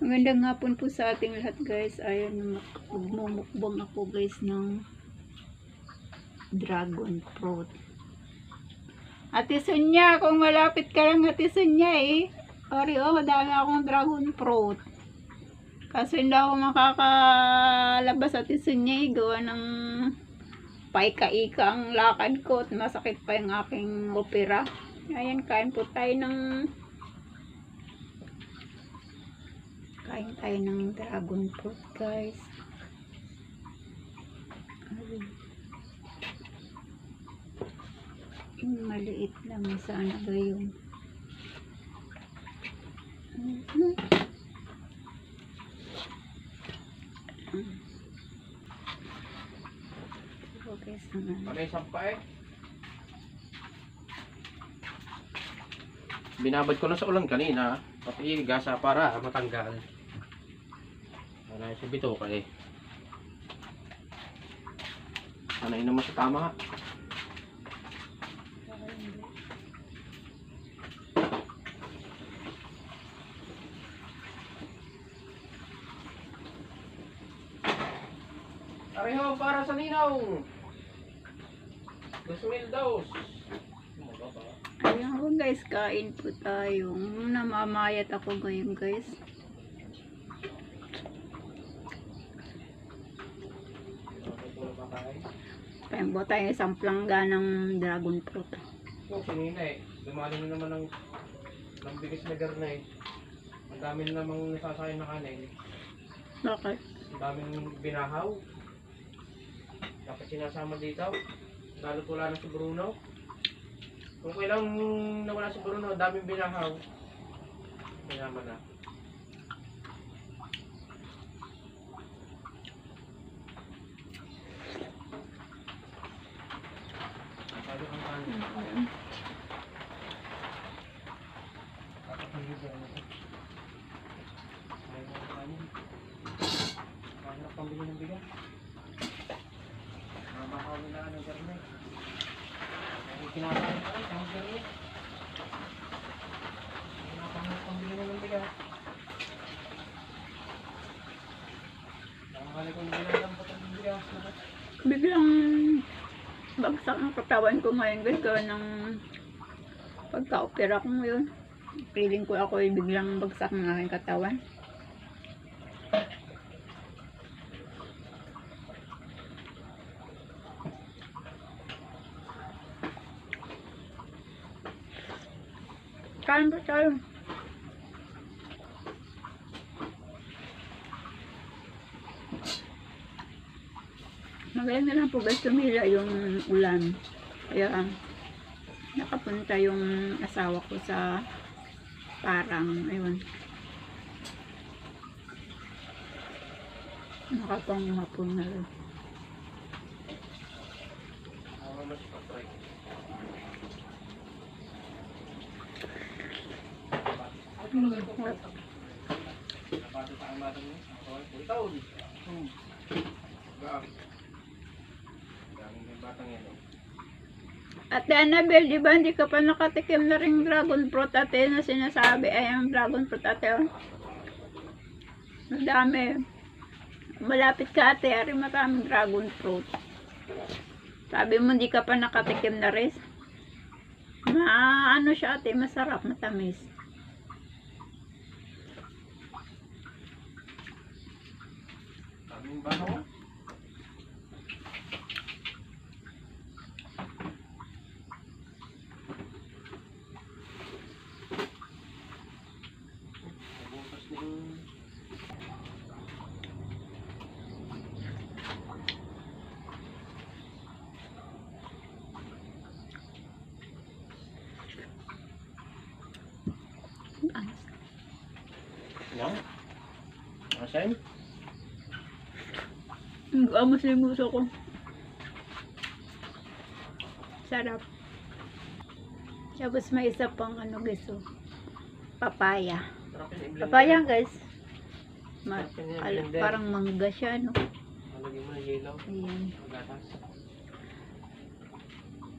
Magandang hapon po sa ating lahat guys. Ayan, magmumukbang ako guys ng dragon fruit. Ate Sonya, kung malapit ka lang Ate Sonya eh. Sorry oh, madami akong dragon fruit. Kaso hindi ako makakalabas Ate Sonya eh. Gawa ng paika-ika ang lakad ko at masakit pa yung aking opera. Ayan, kain po tayo ng Kain tayo ng dragon fruit, guys. Yung maliit lang sana ba yun? Guys, ang ano. Ano yung sampa eh? Binabad ko na sa ulan kanina. Pati gasa para matanggal. Ano yung si Bitoka eh. Ano yun naman sa tama nga. Pareho para sa ninaw. Dos. Ayan guys, kain po tayo. Namamayat ako ngayon guys. Paimbo tayo isang plangga ng dragon fruit. Yung sinina eh. Dumali na naman ng, ng bilis na garna eh. Ang dami na namang nasasayang na kanin. Bakit? Ang daming binahaw. Dapat sinasama dito. Lalo wala na si Bruno. Kung kailang nawala si Bruno, daming binahaw. Sinama na. Sabi ang kanin. Mahirap pambili ng bigas. Mamakaw nila ng garne. Ang kinakain pa rin, ang garne. Mahirap pambili ng bigas. Ko nilalampot ang bigas. Biglang bagsak ang katawan ko ngayon guys. Gawa ng pagka-opera ko ngayon. Feeling ko ako ay biglang bagsak ng aking katawan. Kain ba tayo? Magaling na lang po guys tumila yung ulan. Kaya nakapunta yung asawa ko sa parang, ayun. Nakapangumapon na rin. Ako yan. eh. Ate Annabel, di ba hindi ka pa nakatikim na ring dragon fruit ate na sinasabi ay ang dragon fruit ate oh. Madami. Malapit ka ate, ari maraming dragon fruit. Sabi mo hindi ka pa nakatikim na rin. Ma, ano siya ate, masarap, matamis. Daming baho. Nabutas Asan? Amos yung gusto ko. Sarap. Tapos may isa pang ano guys oh. Papaya. Papaya guys. Ma parang mangga siya no. Lalagyan mo na yellow. Ayan.